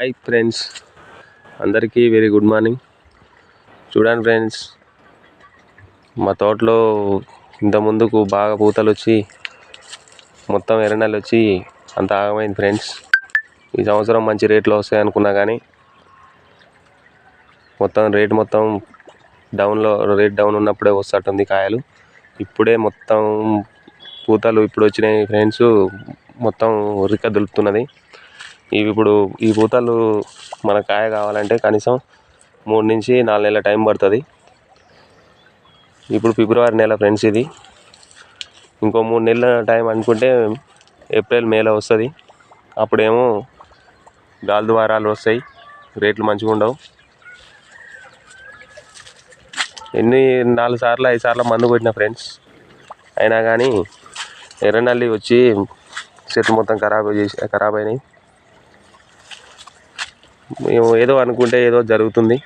Hi friends అందరికీ very good morning చూడండి friends మా తోటలో ఇంత ముందుకు బాగా పూతలు వచ్చి మొత్తం ఎర్రనెల్లు వచ్చి అంత ఆగమైంది ఫ్రెండ్స్ ఈ సంవత్సరం మంచి రేట్లు వస్తాయి అనుకున్నా కానీ మొత్తం రేట్ మొత్తం డౌన్లో రేట్ డౌన్ ఉన్నప్పుడే వస్తట్టుంది కాయలు. ఇప్పుడే మొత్తం పూతలు ఇప్పుడు వచ్చినాయి ఫ్రెండ్స్ మొత్తం ఉరిక దులుపుతున్నది. ఇవి ఇప్పుడు ఈ పూతలు మన కాయ కావాలంటే కనీసం మూడు నుంచి నాలుగు నెలల టైం పడుతుంది. ఇప్పుడు ఫిబ్రవరి నెల ఫ్రెండ్స్ ఇది. ఇంకో మూడు నెలల టైం అనుకుంటే ఏప్రిల్ మేలో వస్తుంది. అప్పుడేమో గాలి ద్వారాలు వస్తాయి. రేట్లు మంచిగా ఉండవు. ఎన్ని నాలుగు సార్లు ఐదు సార్లు మందు కొట్టిన ఫ్రెండ్స్ అయినా కానీ ఎర్రనల్లి వచ్చి చెట్లు మొత్తం ఖరాబ్ చేసి ఖరాబ్ అయినాయి. మేము ఏదో అనుకుంటే ఏదో జరుగుతుంది.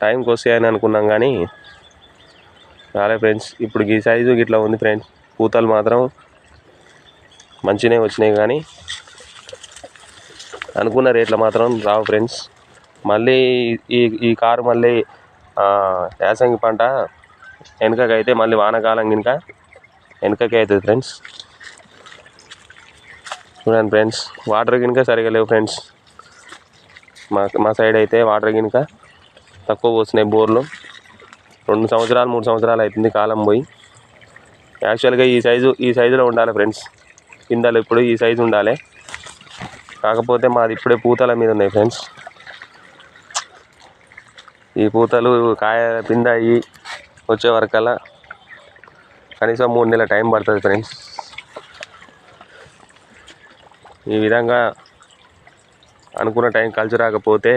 టైంకి వస్తాయని అనుకున్నాం కానీ రాలే ఫ్రెండ్స్ ఇప్పుడు ఈ సైజు ఇట్లా ఉంది ఫ్రెండ్స్ పూతలు మాత్రం మంచినే వచ్చినాయి కానీ అనుకున్న రేట్లు మాత్రం రావు ఫ్రెండ్స్ మళ్ళీ ఈ ఈ కారు మళ్ళీ యాసంగి పంట వెనుకకి అయితే మళ్ళీ వానకాలం కనుక వెనుకకి అవుతుంది ఫ్రెండ్స్ చూడండి ఫ్రెండ్స్ వాటర్ కనుక సరిగా లేవు ఫ్రెండ్స్ మా మా సైడ్ అయితే వాటర్ గినుక తక్కువ పోస్తున్నాయి బోర్లు. రెండు సంవత్సరాలు మూడు సంవత్సరాలు అవుతుంది కాలం పోయి. యాక్చువల్గా ఈ సైజు ఈ సైజులో ఉండాలి ఫ్రెండ్స్ పిందెలు ఇప్పుడు ఈ సైజు ఉండాలి. కాకపోతే మాది ఇప్పుడే పూతల మీద ఉన్నాయి ఫ్రెండ్స్ ఈ పూతలు కాయ పింద అయ్యి వచ్చే వరకల్లా కనీసం మూడు నెలల టైం పడుతుంది ఫ్రెండ్స్ ఈ విధంగా అనుకున్న టైం కలిసి రాకపోతే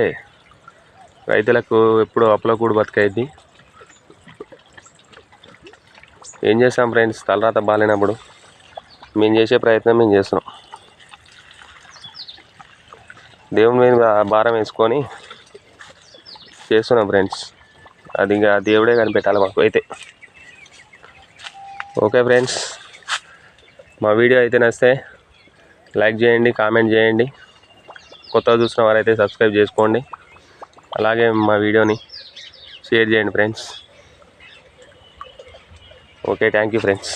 రైతులకు ఎప్పుడు అప్పులకూడు బతికైద్ది. ఏం చేస్తాం ఫ్రెండ్స్? తలరాత బాగాలేనప్పుడు మేము చేసే ప్రయత్నం మేము చేస్తున్నాం. దేవుని మీద భారం వేసుకొని చేస్తున్నాం ఫ్రెండ్స్. అది ఇంకా దేవుడే కనిపెట్టాలి మాకు అయితే. Okay friends. మా వీడియో అయితే నచ్చితే లైక్ చేయండి కామెంట్ చేయండి. కొత్తగా చూసిన వారైతే సబ్స్క్రైబ్ చేసుకోండి. అలాగే మా వీడియోని షేర్ చేయండి friends. Okay thank you friends.